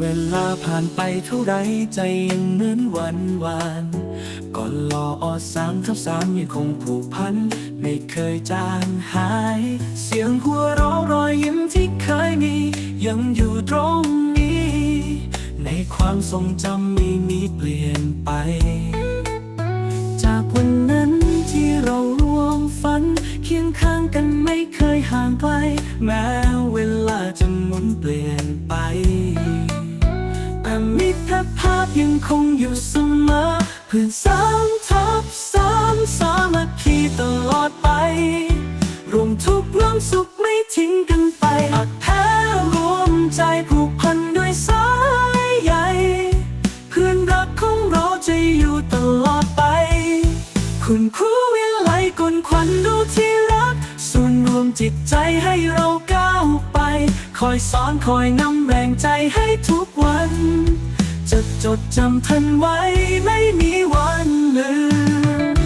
เวลาผ่านไปเท่าไรใจยังเหมือนวันวานก่อนรออสามทับสามยังคงผูกพัน ไม่เคยจางหาย เสียงหัวเราะรอยยิ้มที่เคยมี ยังอยู่ตรงนี้ ในความทรงจำไม่มีเปลี่ยนไป จากวันนั้นที่เราร่วมฝัน เคียงข้างกันไม่เคยห่างไกลแม้ คงอยู่เสมอเพื่อนสามทับสามสามัคคีตลอดไป รวมทุกข์รวมสุขไม่ทิ้งกันไปอักแท้รวมใจผูกพันด้วยสายใยเพื่อนรักของเราจะอยู่ตลอดไป คุณครูวิไลกุลขวัญดูที่รัก ส่วนรวมจิตใจให้เราก้าวไป คอยสอนคอยนำแรงใจให้ทุกวัน จะจดจำท่านไว้ไม่มีวันลืม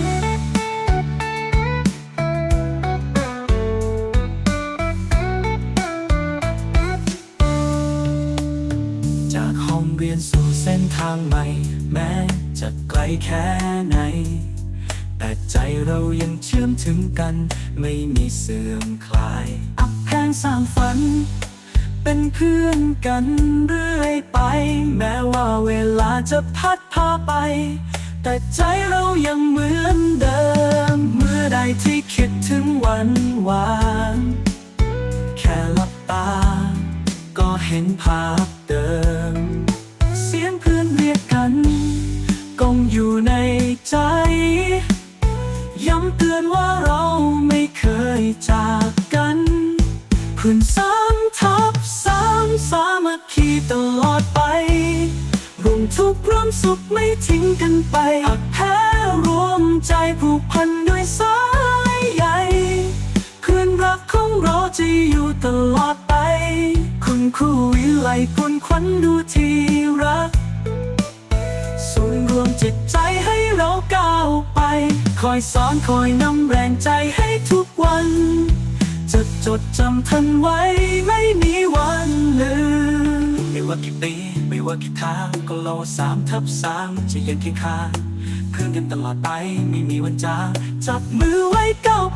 จากห้องเรียนสู่เส้นทางใหม่ แม้จะไกลแค่ไหน แต่ใจเรายังเชื่อมถึงกัน ไม่มีเสื่อมคลาย อับแพงสร้างฝัน เป็นเพื่อนกันเรื่อยไป แม้ว่าเวลาจะพัดพาไป แต่ใจเรายังเหมือนเดิม เมื่อใดที่คิดถึงวันวาน แค่หลับตา ก็เห็นภาพเดิม เสียงเพื่อนเรียกกันกงอยู่ในใจ ย้ำเตือนว่าเราไม่เคยจากกันเพื่อนส ตลอดไปรวมทุกข์ร่วมสุขไม่ทิ้งกันไปอักแท้รวมใจผูกพันด้วยสายใยเพื่นรักของเราจะอยู่ตลอดไป คุณครูวิไลกุลขวัญดูทีรักส่วนรวมจิตใจให้เราก้าวไป คอยสอนคอยนำแรงใจให้ทุกวัน จะจดจำท่านไว้ไม่มีวันลืม ไม่ว่ากี่ปีไม่ว่ากี่ทางก็โลสามทับสามจะยังเคียงข้างเพื่อนกันตลอดไปไม่มีวันจางจับมือไว้ก้าว